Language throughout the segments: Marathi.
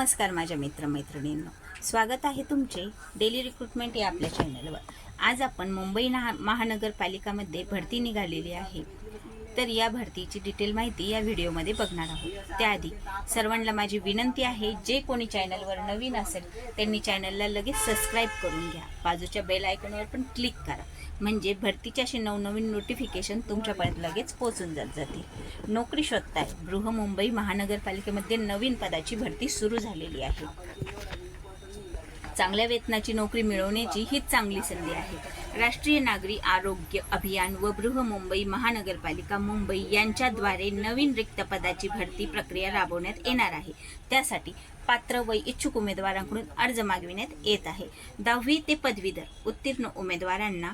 नमस्कार माझ्या मित्रमैत्रिणींनो. स्वागत आहे तुमचे डेली रिक्रुटमेंट या आपल्या चॅनलवर आज आपण मुंबई नहा महानगरपालिकामध्ये भरती निघालेली आहे. तर या भरतीची डिटेल माहिती या व्हिडिओमध्ये बघणार आहोत. त्याआधी सर्वांना माझी विनंती आहे जे कोणी चॅनलवर नवीन असेल त्यांनी चॅनलला लगेच सबस्क्राईब करून घ्या. बाजूच्या बेल आयकॉनवर पण क्लिक करा. म्हणजे भरतीचे असे नवनवीन नोटिफिकेशन तुमच्यापर्यंत लगेच पोहोचून जात जातील नोकरी शोधताय बृहमुंबई महानगरपालिकेमध्ये नवीन पदाची भरती सुरू झालेली आहे. चांगल्या वेतनाची नोकरी मिळवण्याची हीच चांगली संधी आहे. राष्ट्रीय नागरी आरोग्य अभियान व बृहमुंबई महानगरपालिका मुंबई यांच्याद्वारे नवीन रिक्त पदाची भरती प्रक्रिया राबवण्यात येणार आहे. त्यासाठी पात्र व इच्छुक उमेदवारांकडून अर्ज मागविण्यात येत आहे. दहावी ते पदवीधर उत्तीर्ण उमेदवारांना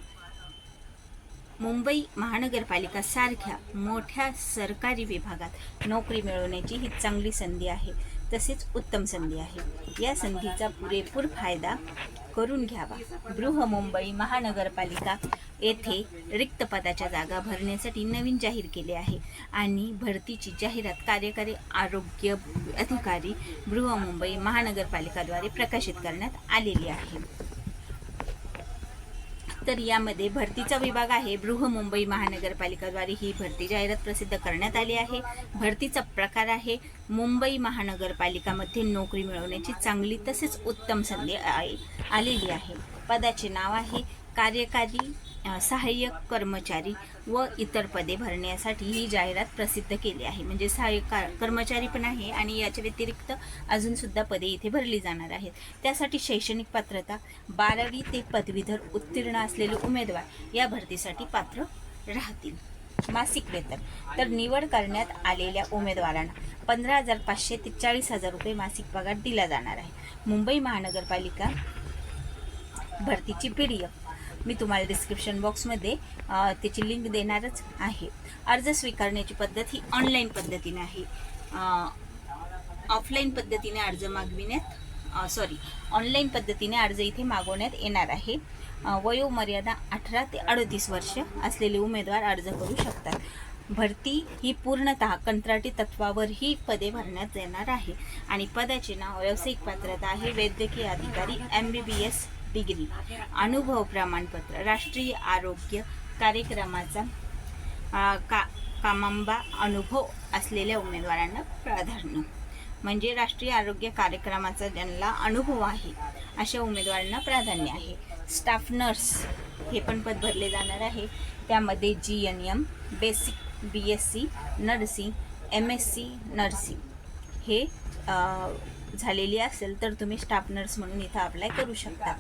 मुंबई महानगरपालिका सारख्या मोठ्या सरकारी विभागात नोकरी मिळवण्याची ही चांगली संधी आहे तसेच उत्तम संधी आहे. या संधीचा पुरेपूर फायदा करून घ्यावा. बृहमुंबई महानगरपालिका येथे रिक्त पदाच्या जागा भरण्यासाठी नवीन जाहीर केले आहे आणि भरतीची जाहिरात कार्यकारी आरोग्य अधिकारी बृहमुंबई महानगरपालिकाद्वारे प्रकाशित करण्यात आलेली आहे. तर यामध्ये भरतीचा विभाग आहे. बृहमुंबई महानगरपालिकाद्वारे ही भरती जाहिरात प्रसिद्ध करण्यात आली आहे. भरतीचा प्रकार आहे. मुंबई महानगरपालिकामध्ये नोकरी मिळवण्याची चांगली तसेच उत्तम संधी आहे आलेली आहे. पदाचे नाव आहे कार्यकारी सहाय्यक कर्मचारी व इतर पदे भरण्यासाठी ही जाहिरात प्रसिद्ध केली आहे. म्हणजे सहाय्यक का- कर्मचारी पण आहे आणि याच्या व्यतिरिक्त अजून सुद्धा पदे इथे भरली जाणार आहेत. त्यासाठी शैक्षणिक पात्रता बारावी ते पदवीधर उत्तीर्ण असलेले उमेदवार या भरतीसाठी पात्र राहतील. मासिक वेतन. तर निवड करण्यात आलेल्या उमेदवारांना पंधरा हजार पाचशे ते चाळीस हजार रुपये मासिक पगार दिला जाणार आहे. मुंबई महानगरपालिका भरतीची पी डी एफ मी तुम्हाला डिस्क्रिप्शन बॉक्समध्ये त्याची लिंक देणारच आहे. अर्ज स्वीकारण्याची पद्धत ही ऑनलाईन पद्धतीने आहे. ऑफलाईन पद्धतीने अर्ज मागविण्यात सॉरी ऑनलाईन पद्धतीने अर्ज इथे मागवण्यात येणार आहे. वयोमर्यादा अठरा ते अडतीस वर्ष असलेले उमेदवार अर्ज करू शकतात. भरती ही पूर्णतः कंत्राटी तत्वावर ही पदे भरण्यात येणार आहे. आणि पदाचे नाव व्यावसायिक पात्रता आहे वैद्यकीय अधिकारी M B B S degree अनुभव प्रमाणपत्र राष्ट्रीय आरोग्य कार्यक्रमाचा का कामांबा अनुभव असलेल्या उमेदवारांना प्राधान्य. म्हणजे राष्ट्रीय आरोग्य कार्यक्रमाचा ज्यांना अनुभव आहे अशा उमेदवारांना प्राधान्य आहे. स्टाफ नर्स हे पण पद भरले जाणार आहे. त्यामध्ये G N M basic B S C nursing M S C nursing हे झालेली असेल तर तुम्ही स्टाफ नर्स म्हणून इथं अप्लाय करू शकता.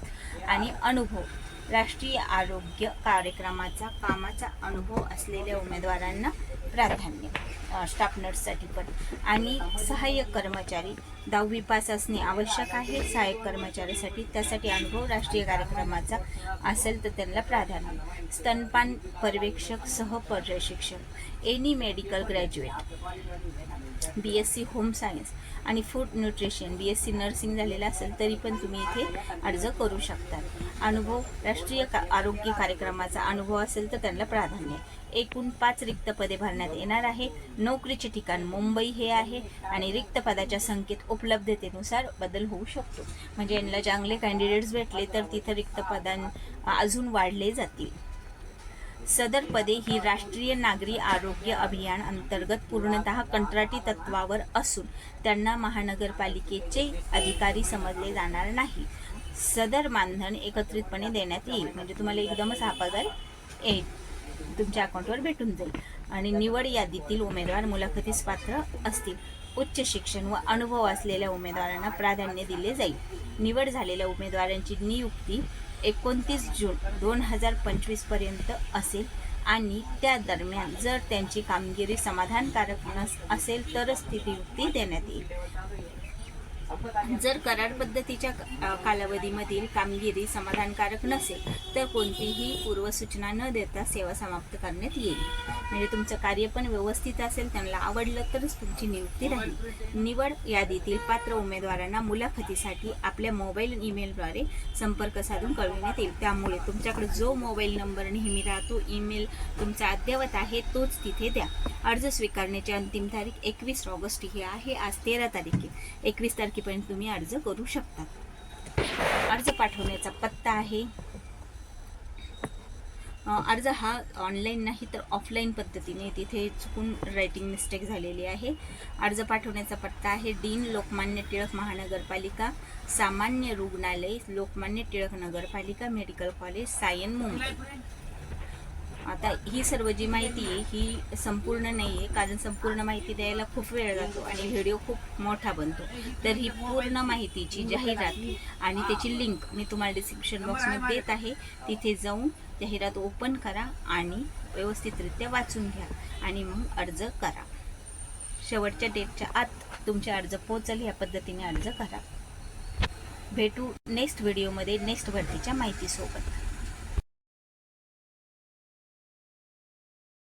आणि अनुभव राष्ट्रीय आरोग्य कार्यक्रमाचा कामाचा अनुभव असलेल्या उमेदवारांना प्राधान्य स्टाफ नर्ससाठी पण. आणि सहाय्यक कर्मचारी दहावी पास असणे आवश्यक आहे. सहाय्यक कर्मचाऱ्यासाठी त्यासाठी अनुभव राष्ट्रीय कार्यक्रमाचा असेल तर त्यांना प्राधान्य. स्तनपान पर्यवेक्षक सह प्रशिक्षक any medical graduate. B S C home science आणि food nutrition B S C nursing झालेलं असेल तरी पण तुम्ही इथे अर्ज करू शकता. अनुभव राष्ट्रीय का आरोग्य कार्यक्रमाचा अनुभव असेल तर त्यांना प्राधान्य. एकूण पाच रिक्त पदे भरण्यात येणार आहे. नोकरीचे ठिकाण मुंबई हे आहे आणि रिक्त पदाच्या संख्येत उपलब्धतेनुसार बदल होऊ शकतो. म्हणजे यांना चांगले कॅन्डिडेट्स भेटले तर तिथं रिक्त पदां अजून वाढले जातील. सदर पदे ही राष्ट्रीय नागरी आरोग्य अभियान अंतर्गत पूर्णतः कंत्राटी तत्वावर असून त्यांना महानगरपालिकेचे अधिकारी समजले जाणार नाही. सदर मानधन एकत्रितपणे देण्यात येईल. म्हणजे तुम्हाला एकदमच हा पगार येईल तुमच्या अकाउंटवर भेटून जाईल. आणि निवड यादीतील उमेदवार मुलाखतीस पात्र असतील. उच्च शिक्षण व अनुभव असलेल्या उमेदवारांना प्राधान्य दिले जाईल. निवड झालेल्या उमेदवारांची नियुक्ती एकोणतीस जून दोन हजार पंचवीसपर्यंत असेल आणि त्या दरम्यान जर त्यांची कामगिरी समाधानकारक नस असेल तरच ती नियुक्ती देण्यात येईल. जर करार पद्धतीच्या कालावधीमधील कामगिरी समाधानकारक नसेल तर कोणतीही पूर्वसूचना न देता सेवा समाप्त करण्यात येईल. म्हणजे तुमचं कार्य पण व्यवस्थित असेल त्यांना आवडलं तरच तुमची नियुक्ती राहील. निवड यादीतील पात्र उमेदवारांना मुलाखतीसाठी आपल्या मोबाईल ईमेलद्वारे संपर्क साधून कळविण्यात येईल. त्यामुळे तुमच्याकडे जो मोबाईल नंबर नेहमी राहतो ईमेल तुमचा अद्ययावत आहे तोच तिथे द्या. अर्ज स्वीकारण्याची अंतिम तारीख एकवीस ऑगस्ट ही आहे. आज तेरा तारीख आहे एकवीस तारखेपर्यंत तुम्ही अर्ज करू शकता. अर्ज पाठवण्याचा पत्ता आहे. अर्ज हा ऑनलाईन नाही तर ऑफलाईन पद्धतीने तिथे चुकून रायटिंग मिस्टेक झालेली आहे. अर्ज पाठवण्याचा पत्ता आहे डीन लोकमान्य टिळक महानगरपालिका सामान्य रुग्णालय लोकमान्य टिळक नगरपालिका मेडिकल कॉलेज सायन मुंबई. आता ही सर्व जी माहिती आहे ही संपूर्ण नाही आहे कारण संपूर्ण माहिती द्यायला खूप वेळ जातो आणि व्हिडिओ खूप मोठा बनतो. तर ही पूर्ण माहितीची जाहिरात आणि त्याची लिंक मी तुम्हाला डिस्क्रिप्शन बॉक्समध्ये देत आहे. तिथे जाऊन जाहिरात ओपन करा आणि व्यवस्थितरित्या वाचून घ्या आणि मग अर्ज करा. शेवटच्या डेटच्या आत तुमचे अर्ज पोहोचल ह्या पद्धतीने अर्ज करा. भेटू नेक्स्ट व्हिडिओमध्ये नेक्स्ट भरतीच्या माहितीसोबत.